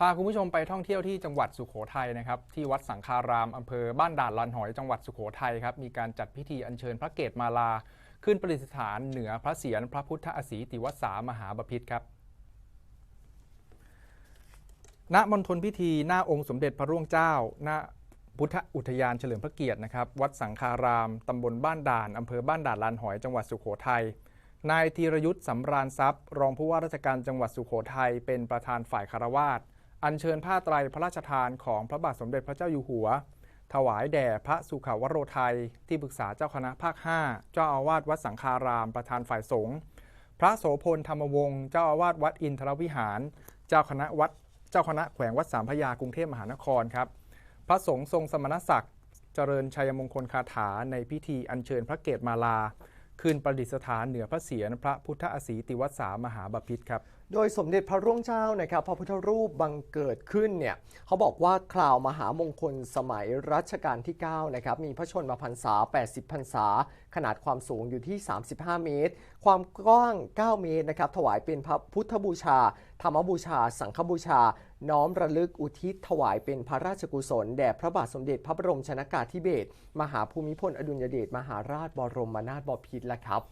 พาคุณผู้ชมไปท่องเที่ยวที่จังหวัดสุโขทัยนะครับ ที่วัดสังฆารามอำเภอบ้านด่านลันหอยจังหวัดสุโขทัยครับมีการจัดพิธีอัญเชิญพระเกศมาลา ขึ้นประดิษฐานเหนือพระเศียรพระพุทธอสีติวสามหาบพิตรครับณมณฑลพิธีหน้าองค์สมเด็จพระร่วงเจ้าณพุทธอุทยานเฉลิมพระเกียรตินะครับวัดสังฆารามตำบลบ้านด่านอำเภอบ้านด่านลานหอยจังหวัดสุโขทัยนายธีรยุทธ์สำราญทรัพย์ รองผู้ว่าราชการจังหวัดสุโขทัยเป็นประธานฝ่ายคารวาส อัญเชิญผ้าไตรพระราชทานของพระบาทสมเด็จพระเจ้าอยู่หัว ถวายแด่พระสุขาวโรไทย ที่ปรึกษาเจ้าคณะภาค 5 เจ้าอาวาสวัดสังฆารามประธานฝ่ายสงฆ์พระโสพลธรรมวงศ์เจ้าอาวาสวัดอินทรวิหาร เจ้าคณะวัดเจ้าคณะแขวงวัดสามพระยากรุงเทพมหานครครับ พระสงฆ์ทรงสมณศักดิ์ เจริญชัยมงคลคาถาในพิธีอัญเชิญพระเกศมาลาคืนประดิษฐานเหนือพระเศียรพระพุทธอสีติวัสามหาบพิตรครับโดยสมเด็จพระร่วงเจ้านะครับพระพุทธรูปบังเกิดขึ้นเนี่ยเขาบอกว่าคราวมหามงคลสมัยรัชกาลที่9นะครับมีพระชนมพรรษา 80 พรรษา ขนาดความสูงอยู่ที่ 35 เมตร ความกว้าง 9 เมตรนะครับถวายเป็นพระพุทธบูชา ธรรมบูชา สังฆบูชา น้อมระลึกอุทิศถวายเป็นพระราชกุศล แด่พระบาทสมเด็จพระบรมชนากาธิเบศรมหาภูมิพลอดุลยเดชมหาราชบรมนาถบพิตรและครับ